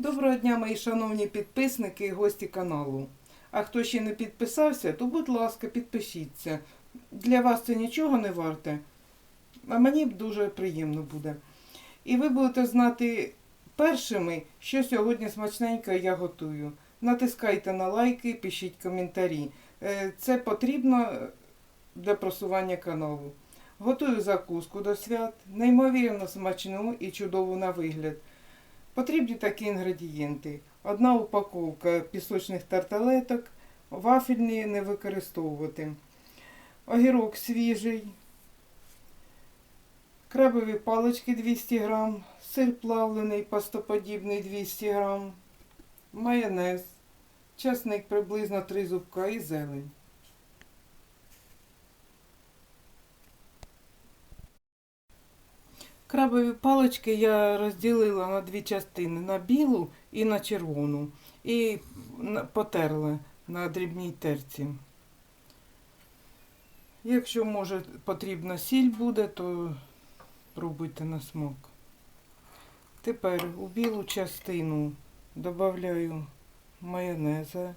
Доброго дня, мої шановні підписники і гості каналу. А хто ще не підписався, то будь ласка, підпишіться. Для вас це нічого не варте, а мені дуже приємно буде. І ви будете знати першими, що сьогодні смачненько я готую. Натискайте на лайки, пишіть коментарі. Е, Це потрібно для просування каналу. Готую закуску до свят, неймовірно смачну і чудову на вигляд. Потрібні такі інгредієнти. Одна упаковка пісочних тарталеток, вафельні не використовувати. Огірок свіжий, крабові палички 200 грам, сир плавлений пастоподібний 200 грам, майонез, часник приблизно 3 зубка і зелень. Крабові палички я розділила на дві частини на білу і на червону. І потерла на дрібній терці. Якщо може потрібна сіль буде, то пробуйте на смак. Тепер у білу частину додаю майонеза,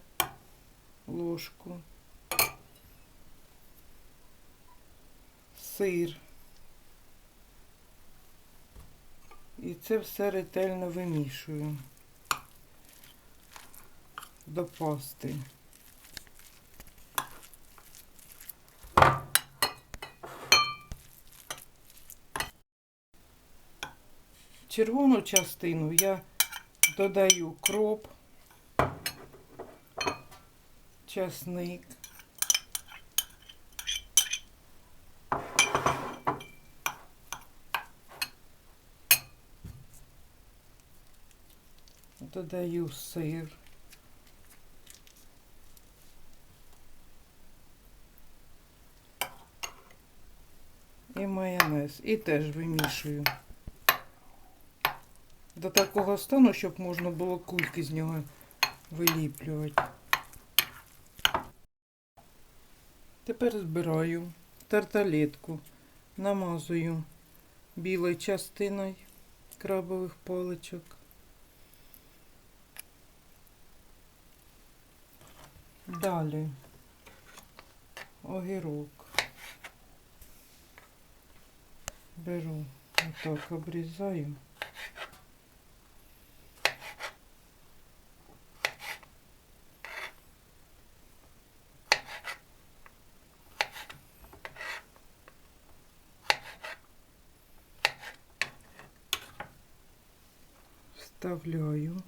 ложку, сир. І це все ретельно вимішую до пасти. Червону частину я додаю кроп, часник. Додаю сир. І майонез. І теж вимішую. До такого стану, щоб можна було кульки з нього виліплювати. Тепер збираю тарталетку, намазую білою частиною крабових паличок. Далі огірок. Беру отак, обрізаю. Вставляю.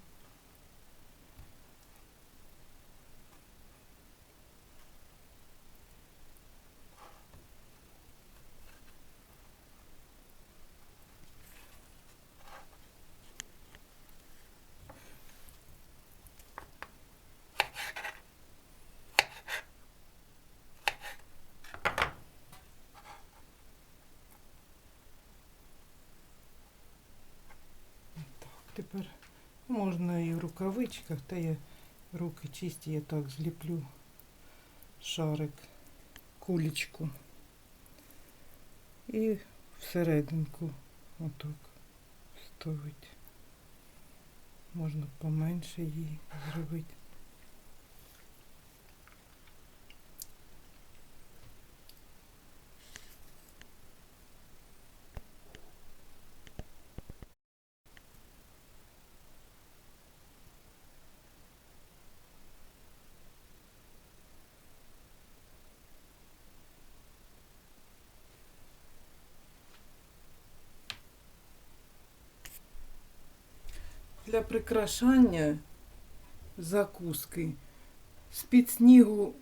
Тепер можна і в рукавичках, та я руки чисті, я так зліплю шарик, кулечку. І всерединку отак ставить. Можна поменше її зробити. Для прикрашання закуски з-під снігу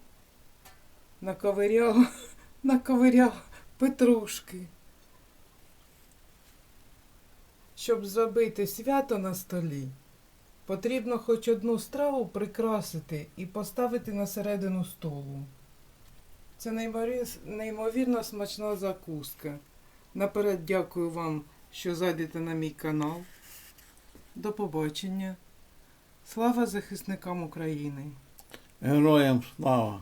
наковиряв, наковиряв петрушки. Щоб зробити свято на столі, потрібно хоч одну страву прикрасити і поставити на середину столу. Це неймовірно смачна закуска. Наперед дякую вам, що зайдете на мій канал. До побачення. Слава захисникам України! Героям слава!